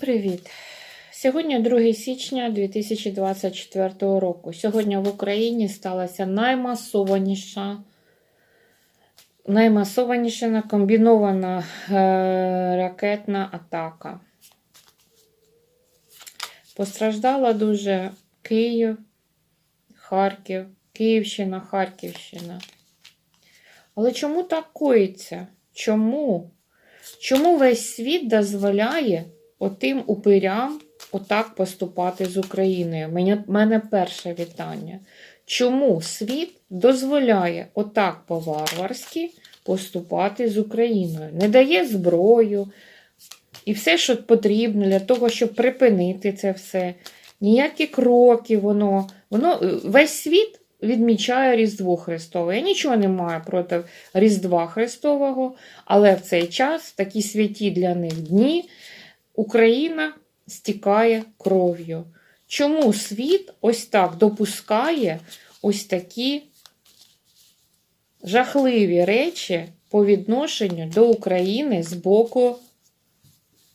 привіт! Сьогодні 2 січня 2024 року. Сьогодні в Україні сталася наймасованіша, наймасованіша комбінована е, ракетна атака. Постраждала дуже Київ, Харків, Київщина, Харківщина. Але чому так коїться? Чому? Чому весь світ дозволяє отим упирям отак поступати з Україною? Мене, мене перше вітання. Чому світ дозволяє отак по-варварськи поступати з Україною? Не дає зброю і все, що потрібно для того, щоб припинити це все. Ніякі кроки, воно, воно весь світ відмічає Різдво Христове. Я нічого не маю проти Різдва Христового, але в цей час, такі святі для них дні, Україна стікає кров'ю. Чому світ ось так допускає ось такі жахливі речі по відношенню до України з боку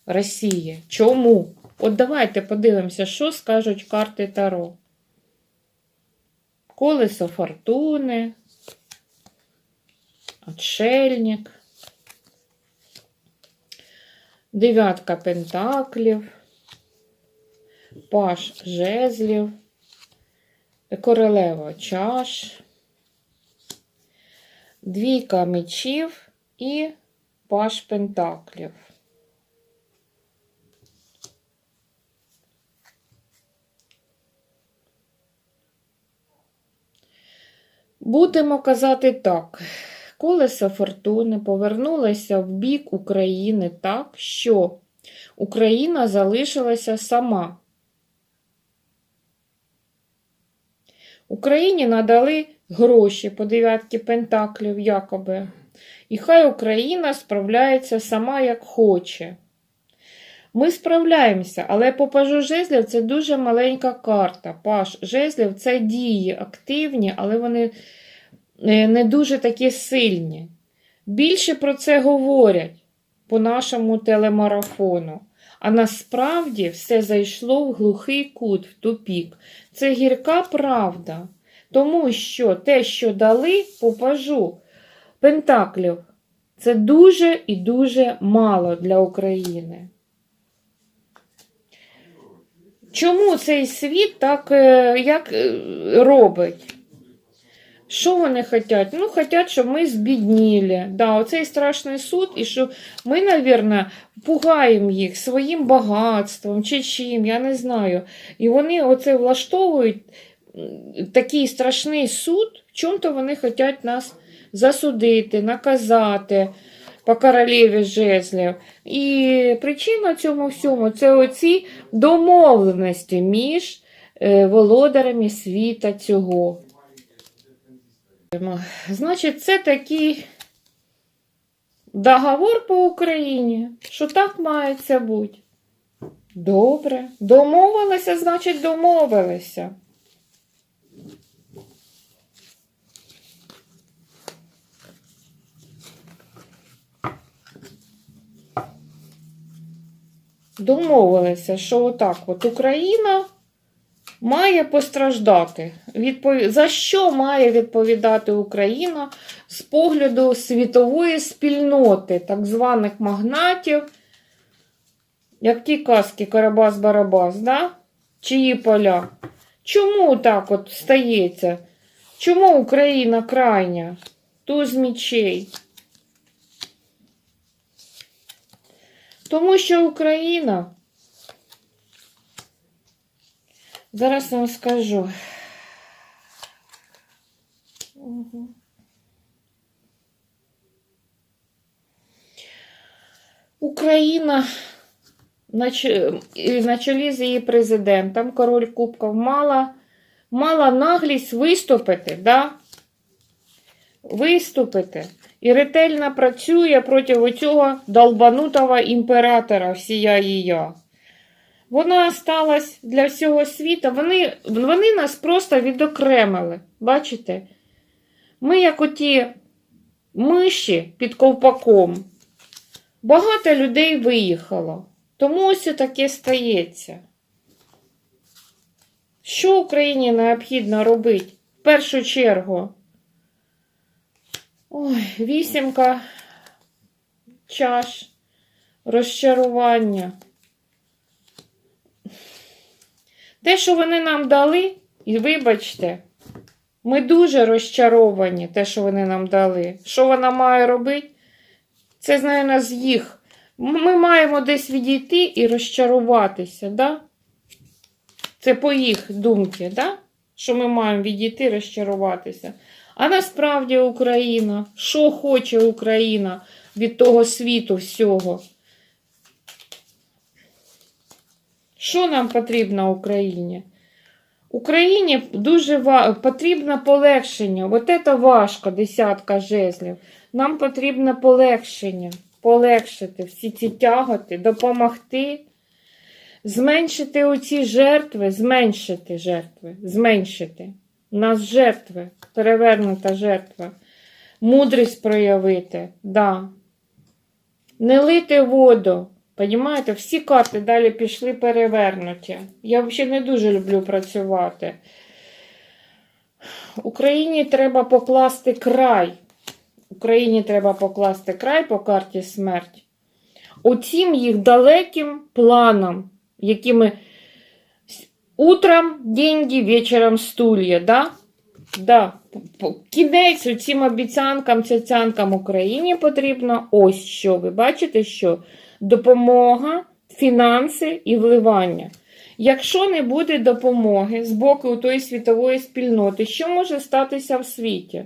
Росії? Чому? От давайте подивимося, що скажуть карти Таро. Колесо фортуни, отшельник, дев'ятка пентаклів, паш жезлів, королева чаш, двійка мечів і паш пентаклів. Будемо казати так. Колесо фортуни повернулося в бік України так, що Україна залишилася сама. Україні надали гроші по дев'ятки пентаклів, якоби. І хай Україна справляється сама як хоче. Ми справляємося, але по пажу жезлів це дуже маленька карта. Паж жезлів це дії активні, але вони не дуже такі сильні. Більше про це говорять по нашому телемарафону. А насправді все зайшло в глухий кут, в тупік. Це гірка правда. Тому що те, що дали по пажу Пентаклів, це дуже і дуже мало для України. Чому цей світ так е, як е, робить? Що вони хочуть? Ну, хочуть, щоб ми збідніли. Да, оцей страшний суд, і що ми, мабуть, пугаємо їх своїм багатством чи чим, я не знаю. І вони оце влаштовують такий страшний суд, в чому-то вони хочуть нас засудити, наказати по королеві жезлів. І причина цьому всьому це оці домовленості між е, володарями світа цього. Значить, це такий договор по Україні, що так мається бути. Добре. Домовилися, значить, домовилися. Домовилися, що отак от Україна має постраждати. За що має відповідати Україна з погляду світової спільноти, так званих магнатів, як ті казки Карабас-Барабас, да? чиї поля? Чому так от стається? Чому Україна крайня? Туз мічей? Тому що Україна Зараз вам скажу. Україна на чолі з її президентом, король Кубков, мала мала наглість виступити, да? виступити і ретельно працює проти цього долбанутого імператора всія її. Вона осталась для всього світу. Вони вони нас просто відокремили. Бачите? Ми, як оті миші під ковпаком. Багато людей виїхало. Тому ось таке стається. Що Україні необхідно робити? В першу чергу. Ой, вісімка чаш, розчарування. Те, що вони нам дали, і вибачте, ми дуже розчаровані, те, що вони нам дали. Що вона має робити? Це, знає, з їх. Ми маємо десь відійти і розчаруватися, да? Це по їх думці, да? що ми маємо відійти розчаруватися. А насправді Україна, що хоче Україна від того світу всього? Що нам потрібно Україні? Україні дуже потрібно полегшення. От це важко, десятка жезлів. Нам потрібно полегшення, полегшити всі ці тяготи, допомогти, зменшити оці жертви, зменшити жертви, зменшити. У нас жертви, перевернута жертва. Мудрість проявити, да. Не лити воду. Понімаєте, всі карти далі пішли перевернуті. Я взагалі не дуже люблю працювати. Україні треба покласти край. Україні треба покласти край по карті смерть. Оцім їх далеким планам, якими утром деньги, вечором стулья, да? Да. Кінець цим обіцянкам, цяцянкам Україні потрібно ось що. Ви бачите, що? Допомога, фінанси і вливання. Якщо не буде допомоги з боку тої світової спільноти, що може статися в світі?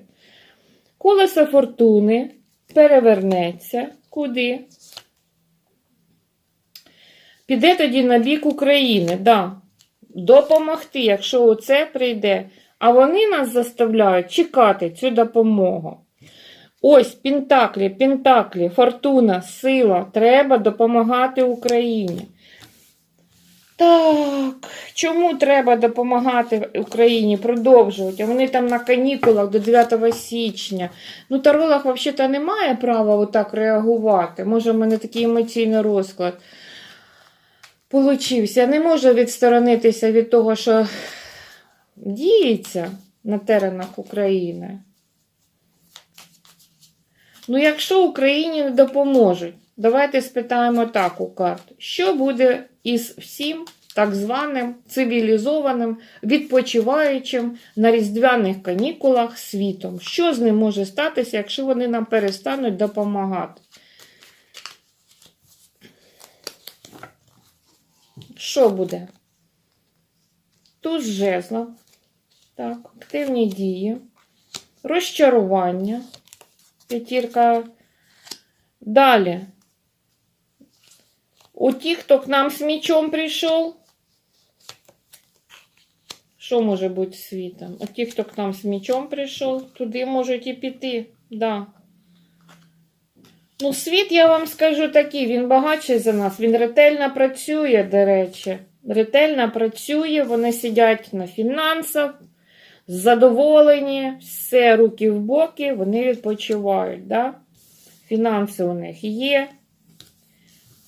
Колесо фортуни перевернеться куди? Піде тоді на бік України, да. Допомогти, якщо оце прийде. А вони нас заставляють чекати цю допомогу. Ось Пентаклі, Пентаклі, фортуна, сила. Треба допомагати Україні. Так, чому треба допомагати Україні? Продовжувати. Вони там на канікулах до 9 січня. Ну, таролог взагалі не має права отак реагувати. Може, в мене такий емоційний розклад получився. Не можу відсторонитися від того, що діється на теренах України. Ну, якщо Україні не допоможуть, давайте спитаємо так у карт. Що буде із всім так званим цивілізованим, відпочиваючим на різдвяних канікулах світом? Що з ним може статися, якщо вони нам перестануть допомагати? Що буде? Тут жезла. Так, активні дії, розчарування. П'ятірка. Далі. У тих, хто к нам з мечом прийшов. Що може бути світом? У тих, хто к нам з мечом прийшов, туди можуть і піти. Да. Ну, світ, я вам скажу такий, він багатший за нас. Він ретельно працює, до речі. Ретельно працює, вони сидять на фінансах, задоволені, все руки в боки, вони відпочивають. Да? Фінанси у них є.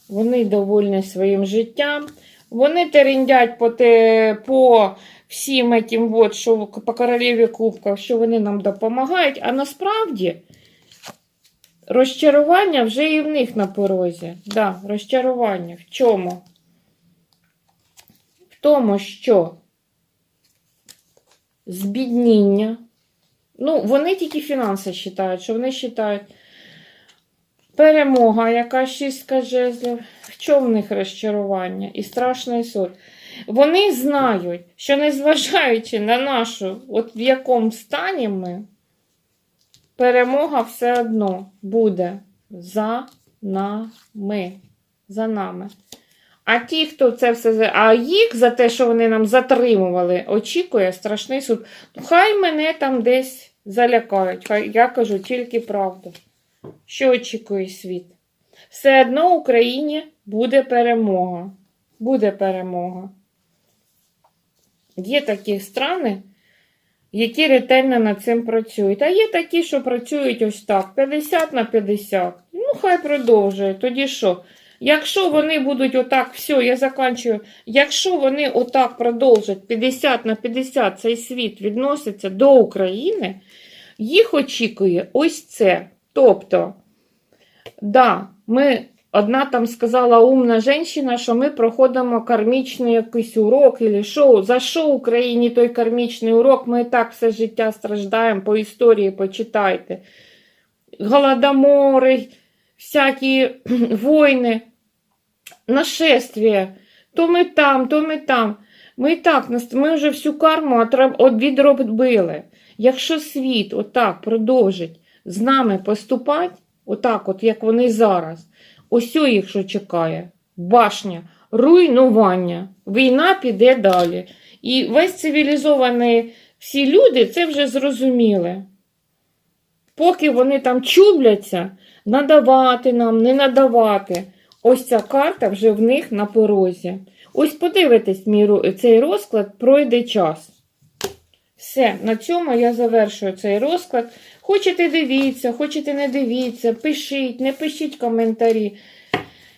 Вони довольні своїм життям. Вони терендять по, те, по всім этим, вот, що по королеві кубків, що вони нам допомагають. А насправді розчарування вже і в них на порозі. Да, розчарування. В чому? В тому, що збідніння. Ну, вони тільки фінанси вважають, що вони вважають перемога, яка шістка жезлів. В чому в них розчарування і страшний суд? Вони знають, що незважаючи на нашу, от в якому стані ми, перемога все одно буде за нами. За нами. А ті, хто це все, а їх за те, що вони нам затримували, очікує страшний суд. Хай мене там десь залякають. Хай я кажу тільки правду. Що очікує світ? Все одно Україні буде перемога. Буде перемога. Є такі страни, які ретельно над цим працюють. А є такі, що працюють ось так: 50 на 50. Ну, хай продовжує. Тоді що? Якщо вони будуть отак, все, я заканчую. Якщо вони отак продовжать 50 на 50 цей світ відноситься до України, їх очікує ось це. Тобто, да, ми, одна там сказала умна жінка, що ми проходимо кармічний якийсь урок, і що, за що Україні той кармічний урок? Ми і так все життя страждаємо, по історії почитайте. Голодомори, всякі війни, нашествия. То ми там, то ми там. Ми і так, ми вже всю карму відробили. Якщо світ отак продовжить з нами поступати, отак, от як вони зараз, ось їх що чекає. Башня, руйнування. Війна піде далі. І весь цивілізований всі люди це вже зрозуміли. Поки вони там чубляться, надавати нам, не надавати. Ось ця карта вже в них на порозі. Ось подивитесь мій цей розклад, пройде час. Все, на цьому я завершую цей розклад. Хочете дивіться, хочете не дивіться, пишіть, не пишіть коментарі.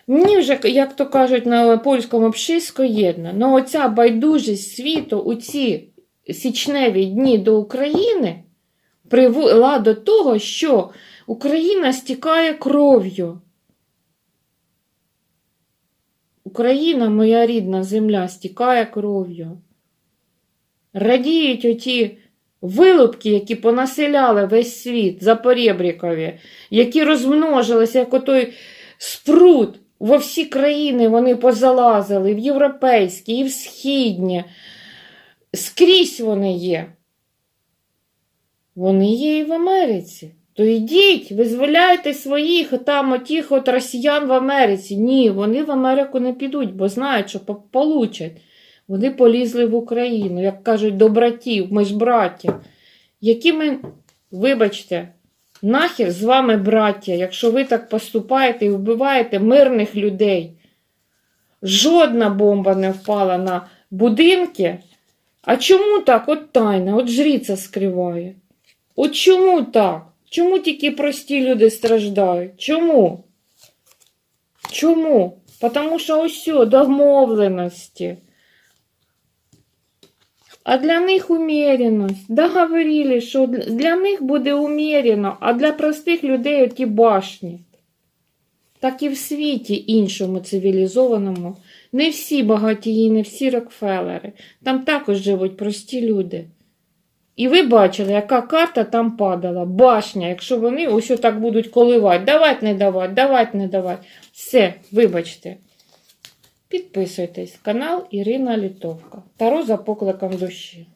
Мені вже, як то кажуть на польському, пшисько єдно. Ну оця байдужість світу у ці січневі дні до України привела до того, що Україна стікає кров'ю. Україна, моя рідна земля, стікає кров'ю. Радіють оті вилупки, які понаселяли весь світ Запорєбрікові, які розмножилися, як отой спрут. Во всі країни вони позалазили, в європейські, і в східні. Скрізь вони є. Вони є і в Америці. То йдіть, визволяйте своїх там отіх от росіян в Америці. Ні, вони в Америку не підуть, бо знають, що получать. Вони полізли в Україну, як кажуть, до братів, ми ж браття. Які ми, вибачте, нахер з вами браття, якщо ви так поступаєте і вбиваєте мирних людей. Жодна бомба не впала на будинки. А чому так? От тайна, от жріця скриває. От чому так? Чому тільки прості люди страждають? Чому? Чому? Тому що все, домовленості. А для них умеренность. Договорили, що для- них буде умерено, а для простих людей оті башні. Так і в світі іншому цивілізованому. Не всі багатії, не всі Рокфеллери. Там також живуть прості люди. І ви бачили, яка карта там падала. Башня, якщо вони ось так будуть коливати. Давать, не давати, давать, не давати. Все, вибачте. Підписуйтесь. Канал Ірина Літовка. Таро за покликом душі.